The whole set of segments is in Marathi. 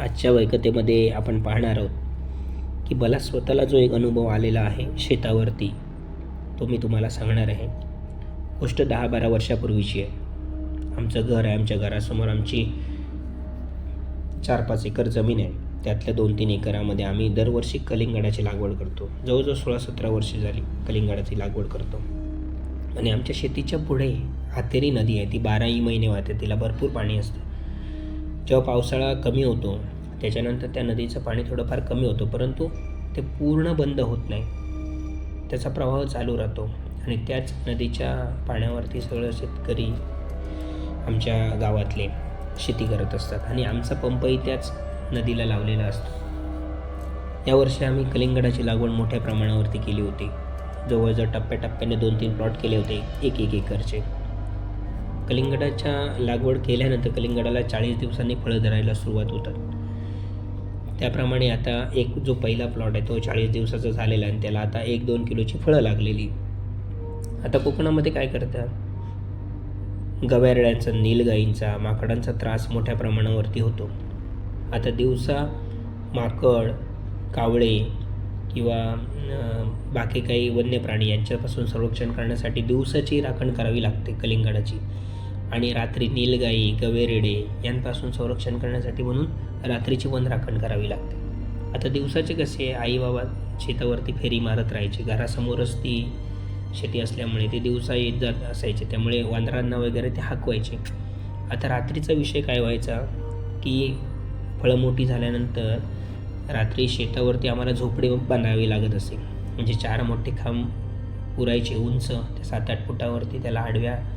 आजच्या वैकतेमध्ये आपण पाहणार आहोत की मला स्वतःला जो एक अनुभव आलेला आहे शेतावरती तो मी तुम्हाला सांगणार आहे. गोष्ट दहा बारा वर्षापूर्वीची आहे. आमचं घर आहे आमच्या घरासमोर आमची चार पाच एकर जमीन आहे. त्यातल्या दोन तीन एकरामध्ये आम्ही दरवर्षी कलिंगडाची लागवड करतो. जवळजवळ सोळा सतरा वर्षे झाली कलिंगडाची लागवड करतो. आणि आमच्या शेतीच्या पुढे हातेरी नदी आहे ती बाराही महिने वाहते तिला भरपूर पाणी असतं. जेव्हा पावसाळा कमी होतो त्याच्यानंतर त्या नदीचं पाणी थोडंफार कमी होतं परंतु ते पूर्ण बंद होत नाही. त्याचा प्रवाह चालू राहतो आणि त्याच नदीच्या पाण्यावरती सगळं शेतकरी आमच्या गावातले शेती करत असतात आणि आमचा पंपही त्याच नदीला लावलेला असतो. यावर्षी आम्ही कलिंगडाची लागवड मोठ्या प्रमाणावरती केली होती. जवळजवळ टप्प्याटप्प्याने दोन तीन प्लॉट केले होते एक एक एकरचे. कलिंगडाच्या लागवड केल्यानंतर कलिंगडाला चाळीस दिवसांनी फळं धरायला सुरुवात होतात. त्याप्रमाणे आता एक जो पहिला प्लॉट आहे तो चाळीस दिवसाचा झालेला आणि त्याला आता एक दोन किलोची फळं लागलेली. आता कोकणामध्ये काय करतात? गव्यारड्यांचा नीलगाईंचा माकडांचा त्रास मोठ्या प्रमाणावरती होतो. आता दिवसा माकड कावळे किंवा बाकी काही वन्य प्राणी यांच्यापासून संरक्षण करण्यासाठी दिवसाची राखण करावी लागते कलिंगडाची. आणि रात्री नीलगाई गवेरेडे यांपासून संरक्षण करण्यासाठी म्हणून रात्रीची वन राखण करावी लागते. आता दिवसाचे कसे आई बाबा शेतावरती फेरी मारत राहायचे घरासमोरच ती शेती असल्यामुळे ते दिवसा येत जात असायचे त्यामुळे वांदरांना वगैरे ते हाकवायचे. आता रात्रीचा विषय काय व्हायचा की फळं मोठी झाल्यानंतर रात्री शेतावरती आम्हाला झोपडे बांधावी लागत असे. म्हणजे चार मोठे खांब पुरायचे उंच त्या सात आठ फुटावरती त्याला आडव्या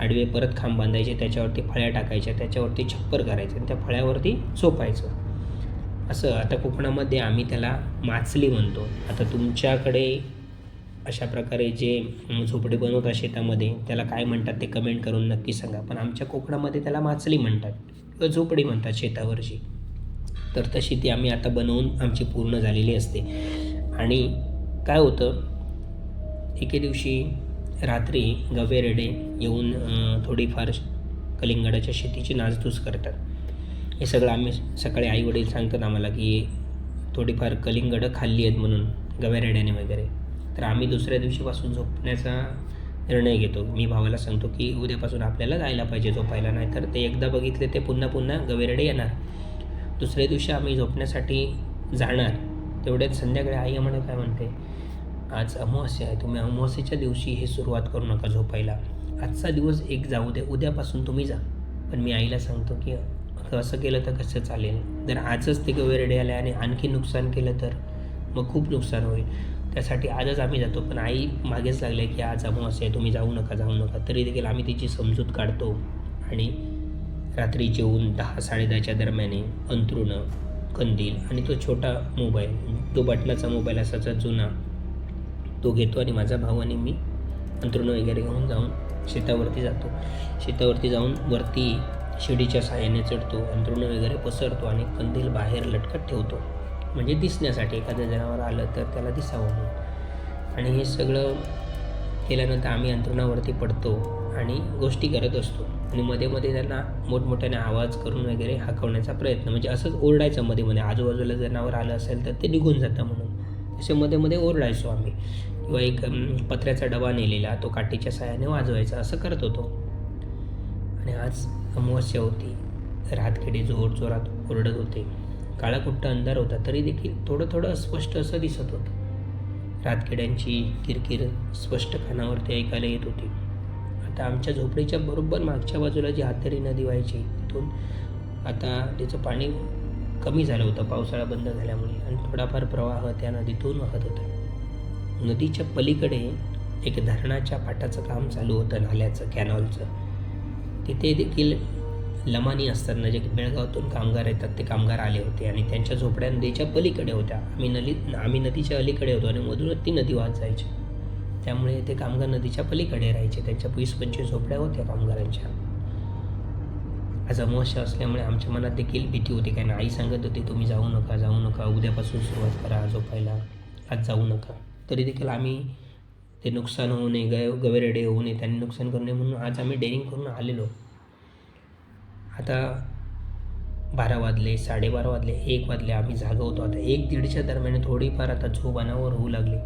आडवे परत खांब बांधायचे त्याच्यावरती फळ्या टाकायच्या त्याच्यावरती छप्पर करायचं आणि त्या फळ्यावरती झोपायचं असं आता कोकणामध्ये आम्ही त्याला माचली म्हणतो. आता तुमच्याकडे अशा प्रकारे जे झोपडे बनवतात शेतामध्ये त्याला काय म्हणतात ते कमेंट करून नक्की सांगा. पण आमच्या कोकणामध्ये त्याला माचली म्हणतात किंवा झोपडी म्हणतात शेतावरची. तर तशी ती आम्ही आता बनवून आमची पूर्ण झालेली असते. आणि काय होतं एके दिवशी रात्री गवेरेडे येऊन थोडीफार कलिंगडाच्या शेतीची नासधूस करतात. हे सगळं आम्ही सकाळी आईवडील सांगतात आम्हाला की थोडीफार कलिंगडं खाल्ली आहेत म्हणून गवेरेड्याने वगैरे. तर आम्ही दुसऱ्या दिवशीपासून झोपण्याचा निर्णय घेतो. मी भावाला सांगतो की उद्यापासून आपल्याला जायला पाहिजे झोपायला नाही तर ते एकदा बघितले ते पुन्हा पुन्हा गवेरेडे येणार. दुसऱ्या दिवशी आम्ही झोपण्यासाठी जाणार. तेवढ्यात संध्याकाळी आई आम्हाला काय म्हणते? आज अमावस्या आहे. तुम्ही अमावस्येच्या दिवशी हे सुरुवात करू नका झोपायला. आजचा दिवस एक जाऊ दे. उद्यापासून तुम्ही जा. पण मी आईला सांगतो की असं केलं तर कसं चालेल? जर आजच ते वेरडे आले आणि आणखी नुकसान केलं तर मग खूप नुकसान होईल. त्यासाठी आजच आम्ही जातो. पण आई मागेच लागले की आज अमावस्या आहे. तुम्ही जाऊ नका जाऊ नका. तरी देखील आम्ही तिची समजूत काढतो आणि रात्री जेवून दहा साडेदहाच्या दरम्याने अंथरुणं कंदील आणि तो छोटा मोबाईल तो बटनाचा मोबाईल असाचा जुना तो घेतो आणि माझा भाऊ आणि मी अंतरुण वगैरे घेऊन जाऊन शेतावरती जातो. शेतावरती जाऊन वरती शिडीच्या साहाय्याने चढतो अंतरुण वगैरे पसरतो आणि कंदील बाहेर लटकत ठेवतो. म्हणजे दिसण्यासाठी एखादं जनावर आलं तर त्याला दिसावं म्हणून. आणि हे सगळं केल्यानंतर आम्ही अंथरुणावरती पडतो आणि गोष्टी करत असतो. आणि मध्ये मध्ये त्यांना मोठमोठ्याने आवाज करून वगैरे हाकवण्याचा प्रयत्न म्हणजे असंच ओरडायचं मध्ये मध्ये. आजूबाजूला जनावर आलं असेल तर ते निघून जातं म्हणून. तसे मध्ये मध्ये ओरडायचो आम्ही. किंवा एक पत्र्याचा डबा नेलेला तो काठीच्या साह्याने वाजवायचा असं करत होतो. आणि आज अमावस्या होती. रातखेडे जोर जोरात ओरडत होते. काळाकुट्ट अंधार होता तरी देखील थोडं थोडं अस्पष्ट असं दिसत होतं. रातखेड्यांची किरकिर स्पष्ट कानावरती ऐकायला येत होती. आता आमच्या झोपडीच्या बरोबर मागच्या बाजूला जी हातरी नदी व्हायची तिथून आता तिचं पाणी कमी झालं होतं. पावसाळा बंद झाल्यामुळे आणि थोडाफार प्रवाह त्या नदीतून वाहत होता. नदीच्या पलीकडे एक धरणाच्या पाटाचं काम चालू होतं नाल्याचं कॅनॉलचं तिथे देखील लमानी असताना जे बेळगावातून कामगार येतात ते कामगार आले होते आणि त्यांच्या झोपड्या नदीच्या पलीकडे होत्या. आम्ही नदी आम्ही नदीच्या अलीकडे होतो आणि मधूनच ती नदी वाहत जायची. त्यामुळे ते कामगार नदीच्या पलीकडे राहायचे. त्यांच्या वीस पंचवीस झोपड्या होत्या कामगारांच्या. आज अमावस्या असल्यामुळे आमच्या मनात देखील भीती होती. कारण आई सांगत होती तुम्ही जाऊ नका जाऊ नका. उद्यापासून सुरुवात करा झोपायला. आज जाऊ नका. तरी देखील आम्ही ते नुकसान होऊ नये गय गवेरेडे होऊ नये त्यांनी नुकसान करू नये म्हणून आज आम्ही डेअरिंग करून आलेलो. आता बारा वाजले साडेबारा वाजले एक वाजले आम्ही जागा होतो. आता एक दीडच्या दरम्यान थोडीफार आता झोप अनावर होऊ लागली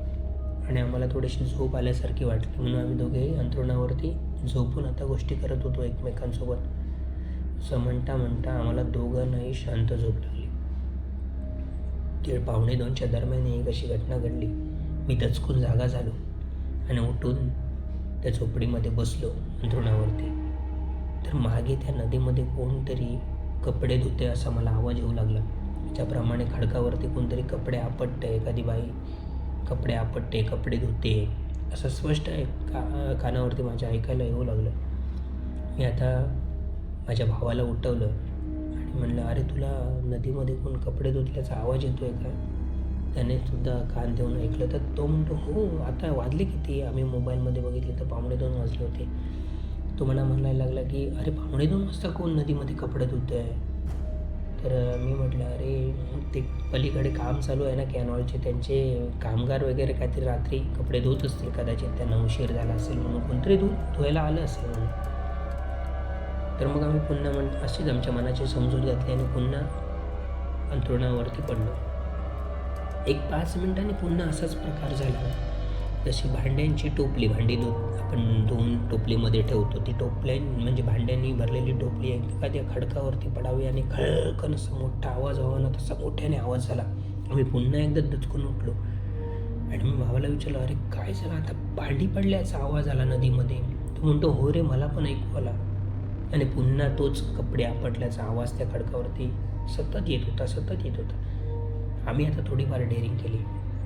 आणि आम्हाला थोडीशी झोप आल्यासारखी वाटली. म्हणून आम्ही दोघेही अंथरुणावरती झोपून आता गोष्टी करत होतो एकमेकांसोबत. असं म्हणता म्हणता आम्हाला दोघांनाही शांत झोप लागली. दीड पावणे दोनच्या दरम्यान एक अशी घटना घडली. मी दचकून जागा झालो आणि उठून त्या झोपडीमध्ये बसलो अंथरुणावरती. तर मागे त्या नदीमध्ये कोणतरी कपडे धुते असा मला आवाज येऊ लागला. ज्याप्रमाणे खडकावरती कोणतरी कपडे आपटते एखादी बाई कपडे आपटते कपडे धुते असं स्पष्ट आहे का कानावरती माझ्या ऐकायला येऊ लागलं. मी आता माझ्या भावाला उठवलं आणि म्हणलं अरे तुला नदीमध्ये कोण कपडे धुतल्याचा आवाज येतो आहे का? त्याने सुद्धा कान देऊन ऐकलं. तर तो म्हणतो हो आता वाजले किती? आम्ही मोबाईलमध्ये बघितले तर पावणे दोन वाजले होते. तो मला म्हणायला लागला की अरे पावणे दोन वाजता कोण नदीमध्ये कपडे धुतं आहे तर मी म्हटलं अरे ते पलीकडे काम चालू आहे ना कॅनॉलचे त्यांचे कामगार वगैरे काहीतरी रात्री कपडे धुत असतील कदाचित त्यांना उशीर झाला असेल म्हणून कोणतरी धु धुवायला आलं असेल म्हणून. तर मग आम्ही पुन्हा म्हण अशीच आमच्या मनाची समजूत घातली आणि पुन्हा अंथरुणावरती पडलो. एक पाच मिनिटांनी पुन्हा असाच प्रकार झाला. जशी भांड्यांची टोपली भांडी धु आपण धुवून टोपलीमध्ये ठेवतो ती टोपल्या म्हणजे भांड्यांनी भरलेली टोपली एखाद्या खडकावरती पडावी आणि खळकन असा मोठा आवाज व्हावा ना तसा मोठ्याने आवाज झाला. आम्ही पुन्हा एकदा दचकून उठलो. आणि मी भावाला विचारलं अरे काय झालं आता? भांडी पडल्याचा आवाज आला नदीमध्ये. तो म्हणतो हो रे मला पण ऐकू आला. आणि पुन्हा तोच कपडे आपटल्याचा आवाज त्या खडकावरती सतत येत होता सतत येत होता. आम्ही आता थोडीफार डेअरिंग केली.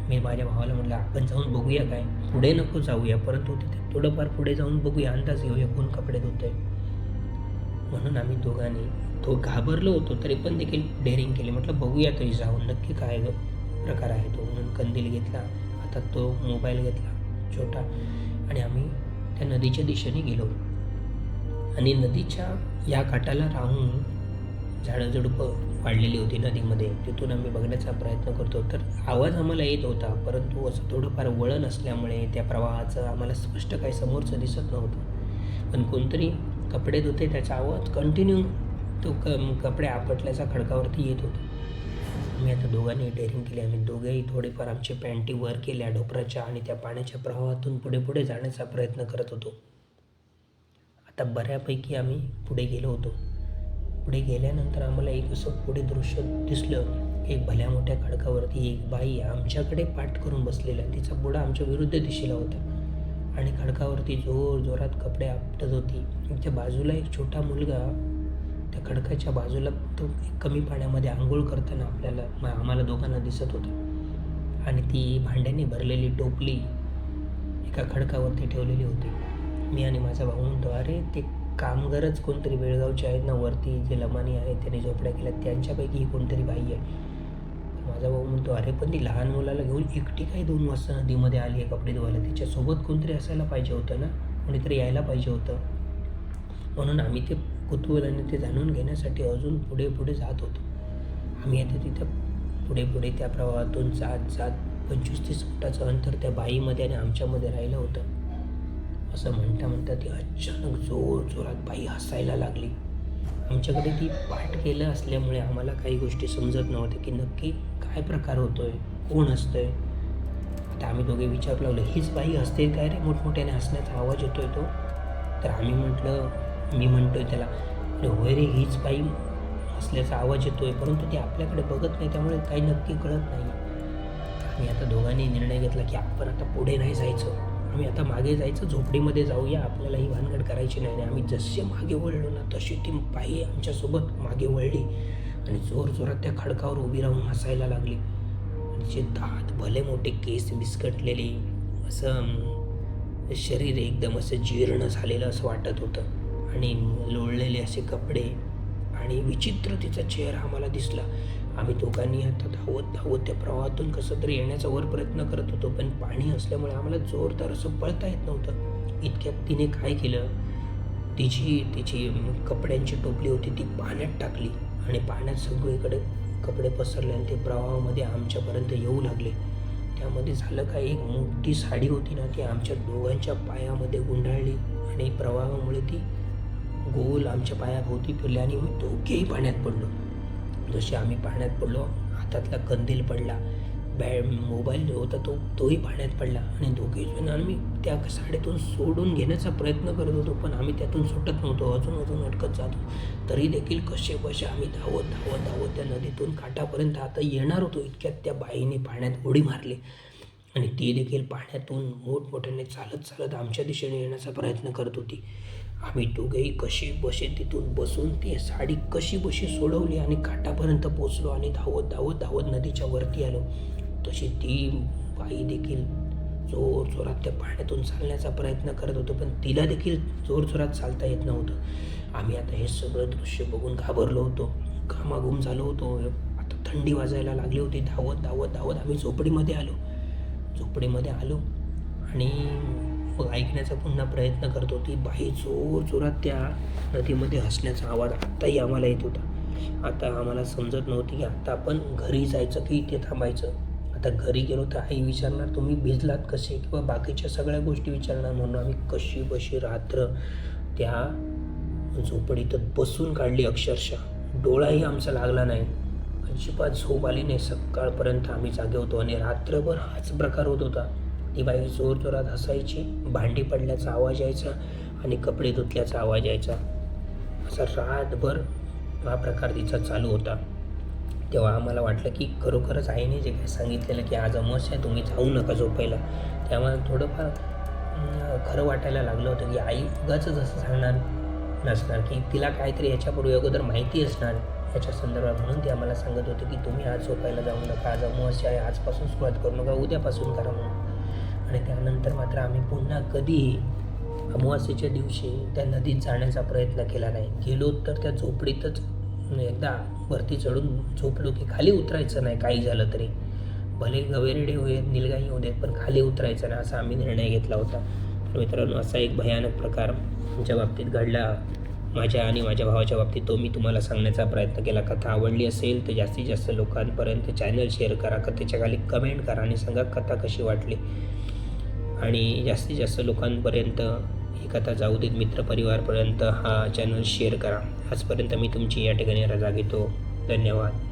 मी माझ्या भावाला म्हटलं आपण जाऊन बघूया काय? पुढे नको जाऊया परंतु तिथे थोडंफार पुढे जाऊन बघूया अंदाज घेऊया कोण कपडे धुतोय. म्हणून आम्ही दोघांनी तो घाबरलो होतो तरी पण देखील डेअरिंग केली. म्हटलं बघूया तरी जाऊन नक्की काय प्रकार आहे तो. म्हणून कंदील घेतला आता तो मोबाईल घेतला छोटा. आणि आम्ही त्या नदीच्या दिशेने गेलो. आणि नदीच्या या काठाला राहून झाडं झुडपं वाढलेली होती नदीमध्ये. तिथून आम्ही बघण्याचा प्रयत्न करतो. तर आवाज आम्हाला येत होता परंतु असं थोडंफार वळण असल्यामुळे त्या प्रवाहाचं आम्हाला स्पष्ट काही समोरचं दिसत नव्हतं. पण कोणतरी कपडे धुते त्याचा आवाज कंटिन्यू तो क कपडे आपटल्याचा खडकावरती येत होता. आम्ही आता दोघांनी डेअरिंग केली. आम्ही दोघेही थोडेफार आमचे पॅन्टी वर केल्या ढोपराच्या आणि त्या पाण्याच्या प्रवाहातून पुढे पुढे जाण्याचा प्रयत्न करत होतो. आता बऱ्यापैकी आम्ही पुढे गेलो होतो. पुढे गेल्यानंतर आम्हाला एक असं पुढे दृश्य दिसलं. एक भल्या मोठ्या खडकावरती एक बाई आमच्याकडे पाठ करून बसलेला. तिचा बुडा आमच्या विरुद्ध दिशेला होता. आणि खडकावरती जोर जोरात कपडे आपटत होती. त्या बाजूला एक छोटा मुलगा त्या खडकाच्या बाजूला तो कमी पाण्यामध्ये आंघोळ करताना आपल्याला म- आम्हाला दोघांना दिसत होता. आणि ती भांड्याने भरलेली टोपली एका खडकावरती ठेवलेली होती. मी आणि माझा भाऊ म्हणतो अरे ते कामगारच कोणतरी बेळगावचे आहेत ना वरती जे लमानी आहेत त्यांनी झोपड्या केल्या. त्यांच्यापैकी ही कोणतरी बाई आहे. माझा भाऊ म्हणतो अरे पण ती लहान मुलाला घेऊन एकटी काही दोन वाजता नदीमध्ये आली आहे कपडे धुवायला? तिच्यासोबत कोणतरी असायला पाहिजे होतं ना? कोणीतरी यायला पाहिजे होतं. म्हणून आम्ही ते कुतूहलाने ते जाणून घेण्यासाठी अजून पुढे पुढे जात होतो. आम्ही आता तिथं पुढे पुढे त्या प्रवाहातून जात जात पंचवीस तीस फुटाचं अंतर त्या बाईमध्ये आणि आमच्यामध्ये राहिलं होतं. असं म्हणता म्हणता ती अचानक जोर जोरात बाई हसायला लागली. आमच्याकडे ती पाठ केलं असल्यामुळे आम्हाला काही गोष्टी समजत नव्हत्या की नक्की काय प्रकार होतोय कोण हसतोय आता आम्ही दोघे विचारू लागलो हीच बाई हसते काय रे? मोठमोठ्याने हसण्याचा आवाज येतोय तो. तर आम्ही म्हटलं मी म्हणतोय त्याला अरे होय रे हीच बाई हसल्याचा आवाज येतोय परंतु ती आपल्याकडे बघत नाही त्यामुळे काही नक्की कळत नाही. आम्ही आता दोघांनी निर्णय घेतला की आपण आता पुढे नाही जायचं. आम्ही आता मागे जायचं झोपडीमध्ये जाऊया आपल्याला ही भानगड करायची नाही. आणि आम्ही जसे मागे वळलो ना तशी ती पायी आमच्यासोबत मागे वळली. आणि जोर जोरात त्या खडकावर उभी राहून हसायला लागली. तिचे दात भले मोठे केस बिस्कटलेले असं शरीर एकदम असं जीर्ण झालेलं असं वाटत होतं. आणि लोळलेले असे कपडे आणि विचित्र तिचा चेहरा आम्हाला दिसला. आम्ही दोघांनी आता धावत धावत त्या प्रवाहातून कसं तरी येण्याचा वर प्रयत्न करत होतो पण पाणी असल्यामुळे आम्हाला जोरदार असं पळता येत नव्हतं. इतक्यात तिने काय केलं? तिची तिची कपड्यांची टोपली होती ती पाण्यात टाकली आणि पाण्यात सगळीकडे कपडे पसरले आणि ते प्रवाहामध्ये आमच्यापर्यंत येऊ लागले. त्यामध्ये झालं काय? एक मोठी साडी होती ना ती आमच्या दोघांच्या पायामध्ये गुंडाळली आणि प्रवाहामुळे ती गोल आमच्या पायाभोवती फिरली आणि मी दोघेही पाण्यात पडलो. जसे आम्ही पाण्यात पडलो हातातला कंदील पडला बॅ मोबाईल जो होता तो तोही पाण्यात पडला आणि दोघे जण आम्ही त्या साडेतून सोडून घेण्याचा प्रयत्न करत होतो पण आम्ही त्यातून सुटत नव्हतो. अजून अजून अटकत जातो. तरी देखील कसे बसे आम्ही धावत धावत धावत त्या नदीतून काठापर्यंत आता येणार होतो इतक्यात त्या बाईने पाण्यात उडी मारली. आणि ती देखील पाण्यातून मोठमोठ्याने चालत चालत आमच्या दिशेने येण्याचा प्रयत्न करत होती. आम्ही दोघेही कशी बसे तिथून बसून ती साडी कशी बशी सोडवली आणि घाटापर्यंत पोचलो आणि धावत धावत धावत नदीच्या वरती आलो. तशी ती बाई देखील जोर जोरात त्या पाण्यातून चालण्याचा प्रयत्न करत होतो पण तिला देखील जोर जोरात चालता येत नव्हतं. आम्ही आता हे सगळं दृश्य बघून घाबरलो होतो घामाघूम झालो होतो. आता थंडी वाजायला लागली होती. धावत धावत धावत आम्ही झोपडीमध्ये आलो. झोपडीमध्ये आलो आणि ऐकण्याचा पुन्हा प्रयत्न करत होती. बाई जोर जोरात त्या नदीमध्ये हसण्याचा आवाज आत्ताही आम्हाला येत होता. आता आम्हाला समजत नव्हती की आता आपण घरी जायचं की इथे थांबायचं? आता घरी गेलो तर आई विचारणार तुम्ही भिजलात कसे? किंवा बाकीच्या सगळ्या गोष्टी विचारणार म्हणून आम्ही कशी बशी रात्र त्या झोपडीतच बसून काढली अक्षरशः. डोळाही आमचा लागला नाही. अजिबात झोप आली नाही. सकाळपर्यंत आम्ही जागे होतो आणि रात्रभर हाच प्रकार होत होता. ती बाई जोर जोरात हसायची भांडी पडल्याचा आवाज यायचा आणि कपडे धुतल्याचा आवाज यायचा. असा रातभर हा प्रकार तिचा चालू होता. तेव्हा आम्हाला वाटलं की खरोखरच आईने जे काही सांगितलेलं की आज अमावस्या आहे तुम्ही जाऊ नका झोपायला. तेव्हा थोडंफार खरं वाटायला लागलं होतं की आई उगाच असं सांगणार नसणार की तिला काहीतरी याच्यापूर्वी अगोदर माहिती असणार. याच्या संदर्भात म्हणून ती आम्हाला सांगत होती की तुम्ही आज झोपायला जाऊ नका आज अमावस्या आहे आजपासून सुरुवात करू नका उद्यापासून करा म्हणून. आणि त्यानंतर मात्र आम्ही पुन्हा कधीही अमावास्येच्या दिवशी त्या नदीत जाण्याचा प्रयत्न केला नाही. गेलो तर त्या झोपडीतच एकदा वरती चढून झोपलो की खाली उतरायचं नाही काही झालं तरी. भले गवेरेडे होऊ देत निलगाई होऊ देत पण खाली उतरायचं नाही असा आम्ही निर्णय घेतला होता. मित्रांनो असा एक भयानक प्रकार आमच्या बाबतीत घडला. माझ्या आणि माझ्या भावाच्या बाबतीत तो मी तुम्हाला सांगण्याचा प्रयत्न केला. कथा आवडली असेल तर जास्तीत जास्त लोकांपर्यंत चॅनल शेअर करा. कथेच्या खाली कमेंट करा आणि सांगा कथा कशी वाटली. आणि जास्तीत जास्त लोकांपर्यंत ही कथा जाऊ देत मित्रपरिवारपर्यंत हा चॅनल शेअर करा. आजपर्यंत मी तुमची या ठिकाणी रजा घेतो. धन्यवाद.